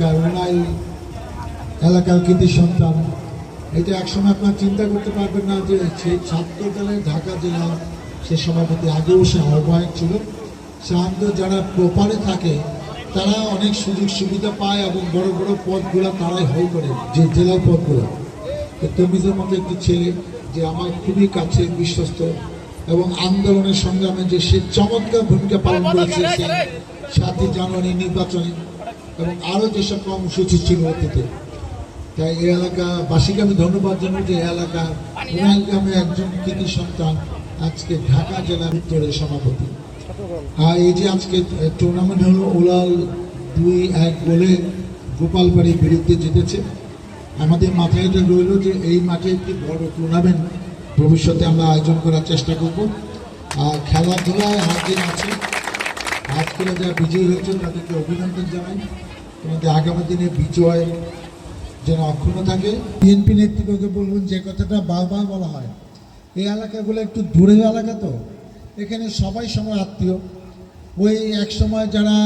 এলাকার ওনাই এলাকার কৃতি সন্তান। এটা একসময় আপনার চিন্তা করতে পারবেন না যে সেই ছাত্র দলের ঢাকা জেলা সে সভাপতি আগেও সে আহ্বায়ক ছিল। সাধারণত যারা প্রপারে থাকে তারা অনেক সুযোগ সুবিধা পায় এবং বড় বড় পদগুলো তারাই হয় করে যে জেলার পদগুলো। তো তমিজের মতো একটি ছেলে যে আমার খুবই কাছে বিশ্বস্ত এবং আন্দোলনের সংগ্রামে যে সে চমৎকার ভূমিকা পালন করেছে সাতই জানুয়ারি নির্বাচনে। এবং আরও যেসব কর্মসূচি ছিল অতীতে। তাই এই এলাকাবাসীকে আমি ধন্যবাদ জানাই যে এই এলাকা উনাল গ্রামে একজন কৃতি সন্তান আজকে ঢাকা জেলার উত্তরের সভাপতি। আর এই যে আজকে টুর্নামেন্ট হলো উলাল দুই এক গোলে গোপালবাড়ির বিরুদ্ধে জিতেছে। আমাদের মাথায় এটা রইল যে এই মাঠে একটি বড় টুর্নামেন্ট ভবিষ্যতে আমরা আয়োজন করার চেষ্টা করব। আর খেলাধুলায় হাজির আছে। আজকে যারা বিজয়ী হয়েছে তাদেরকে অভিনন্দন জানাই। তোমাদের আগামী দিনে বিজয় যেন অক্ষুণ্ণ থাকে। বিএনপি নেতৃত্বকে বলবেন যে কথাটা বারবার বলা হয়, এই এলাকাগুলো একটু দূরের এলাকা তো, এখানে সবাই সময় আত্মীয়। ওই এক সময় যারা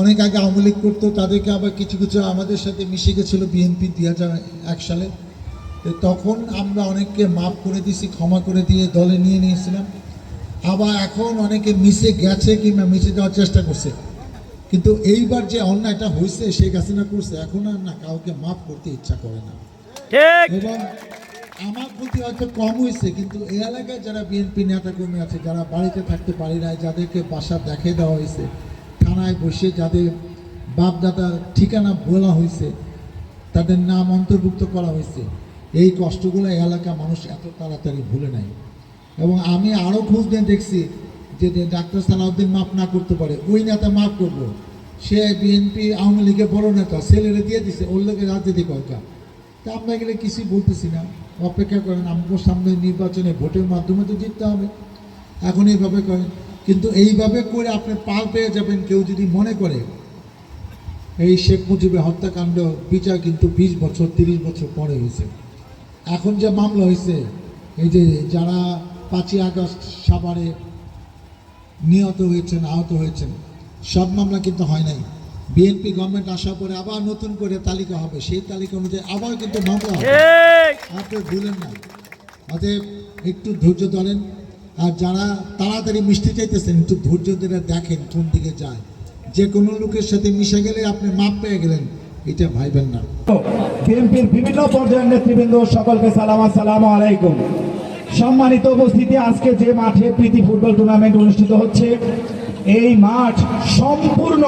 অনেক আগে আওয়ামী লীগ করতো, তাদেরকে আবার কিছু কিছু আমাদের সাথে মিশে গেছিল বিএনপি দুই এক সালে। তখন আমরা অনেককে মাফ করে দিয়েছি, ক্ষমা করে দিয়ে দলে নিয়ে নিয়েছিলাম। আবার এখন অনেকে মিশে গেছে কিংবা মিশে যাওয়ার চেষ্টা করছে। কিন্তু এইবার যে অন্যায়টা হয়েছে সে শেখ হাসিনা করছে এখন আর না কাউকে মাফ করতে ইচ্ছা করে না। এবং আমার প্রতি হয়তো কম হয়েছে কিন্তু এই এলাকায় যারা বিএনপি নেতা কর্মী আছে যারা বাড়িতে থাকতে পারি না যাদেরকে বাসা দেখে দেওয়া হয়েছে থানায় বসে যাদের বাপদাদার ঠিকানা বলা হয়েছে তাদের নাম অন্তর্ভুক্ত করা হয়েছে এই কষ্টগুলো এই এলাকা মানুষ এত তাড়াতাড়ি ভুলে নাই। এবং আমি আরও খোঁজ নিয়ে দেখছি যে ডাক্তার সালাউদ্দিন মাফ না করতে পারে, ওই নেতা মাফ করব। সে বিএনপি আওয়ামী লীগের বড় নেতা, ছেলেরা দিয়ে দিছে, ওর লোকের রাজনীতি কর্কা তা আমরা গেলে কিছুই বলতেছি না। অপেক্ষা করেন আমাকে সামনে নির্বাচনে ভোটের মাধ্যমে তো জিততে হবে। এখন এইভাবে করেন, কিন্তু এইভাবে করে আপনি পাল পেয়ে যাবেন কেউ যদি মনে করে। এই শেখ মুজিবের হত্যাকাণ্ড বিচার কিন্তু বিশ বছর, তিরিশ বছর পরে হয়েছে। এখন যে মামলা হয়েছে, এই যে যারা পাঁচই আগস্ট সাভারে নিহত হয়েছেন আহত হয়েছেন। সব মামলা কিন্তু হয় নাই। বিএনপি গভর্নমেন্ট আসার পরে আবার নতুন করে তালিকা হবে। সেই তালিকা অনুযায়ী আবার কিন্তু মামলা হবে। আপনি ভুলেন না। অতএব একটু ধৈর্য ধরেন। আর যারা তাড়াতাড়ি মিষ্টি চাইতেছেন একটু ধৈর্য ধরে দেখেন কোন দিকে যায়। যে কোনো লোকের সাথে মিশে গেলে আপনি মাপ পেয়ে গেলেন। এটা ভাইবেন না। বিএনপির বিভিন্ন পর্যায়ের নেতৃবৃন্দ সকলকে সালাম আসসালামু আলাইকুম। সম্মানিত উপস্থিতি, আজকে যে মাঠে প্রীতি ফুটবল টুর্নামেন্ট অনুষ্ঠিত হচ্ছে, এই মাঠ সম্পূর্ণ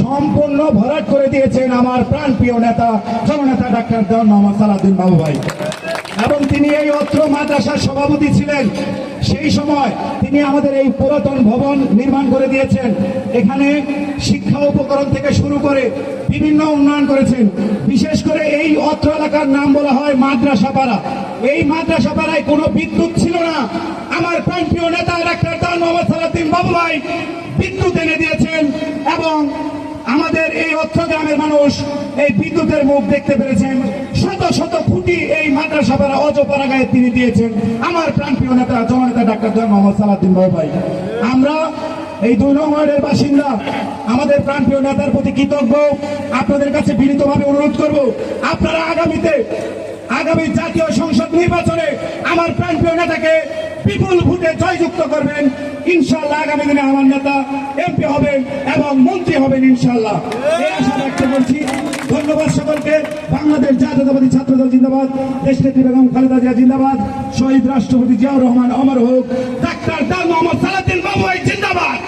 সম্পূর্ণ ভরাট করে দিয়েছেন আমার প্রাণ প্রিয় নেতা, জননেতা ডাক্তার দেওয়ান মোহাম্মদ সালাউদ্দিন বাবু ভাই। এবং তিনি এই অত্র মাদ্রাসার সভাপতি ছিলেন। সেই সময় তিনি আমাদের এই পুরাতন ভবন নির্মাণ করে দিয়েছেন। এখানে শিক্ষা উপকরণ থেকে শুরু করে বিভিন্ন উন্নয়ন করেছেন। বিশেষ করে এই অত্র এলাকার নাম বলা হয় মাদ্রাসা পাড়া এই মাদ্রাসা পাড়ায় কোনো বিদ্যুৎ ছিল না। আমার প্রাণপ্রিয় নেতা, ডাক্তার তার মোহাম্মদ সালাদ্দিন বাবু ভাই বিদ্যুৎ এনে দিয়েছেন এবং আমাদের এই অর্থ গ্রামের মানুষ এই বিদ্যুতের মুখ দেখতে পেরেছেন। শত শত খুঁটি এই মাদ্রাসা পাড়া অজপাড়া গায়ে তিনি দিয়েছেন। আমার প্রাণপ্রিয় নেতা, জননেতা ডাক্তার মোহাম্মদ সালাদ্দিন বাবু ভাই, আমরা এই দুই নং ওয়ার্ডের বাসিন্দা আমাদের প্রাণপ্রিয় নেতার প্রতি কৃতজ্ঞ। আপনাদের কাছে বিনীতভাবে অনুরোধ করব, আপনারা আগামীতে, আগামী জাতীয় সংসদ নির্বাচনে আমার প্রাণপ্রিয় নেতাকে বিপুল ভোটে জয়যুক্ত করবেন। ইনশাল্লাহ আগামী দিনে আমার নেতা এমপি হবেন এবং মন্ত্রী হবেন ইনশাল্লাহ এই করছি। জিন্দাবাদী ছাত্র দল জিন্দাবাদ, দেশনেত্রী বেগম খালেদা জিয়া জিন্দাবাদ, শহীদ রাষ্ট্রপতি জিয়াউর রহমান অমর হোক, ডাক্তার ডাল মোহাম্মদ সালাদিন বাবু জিন্দাবাদ।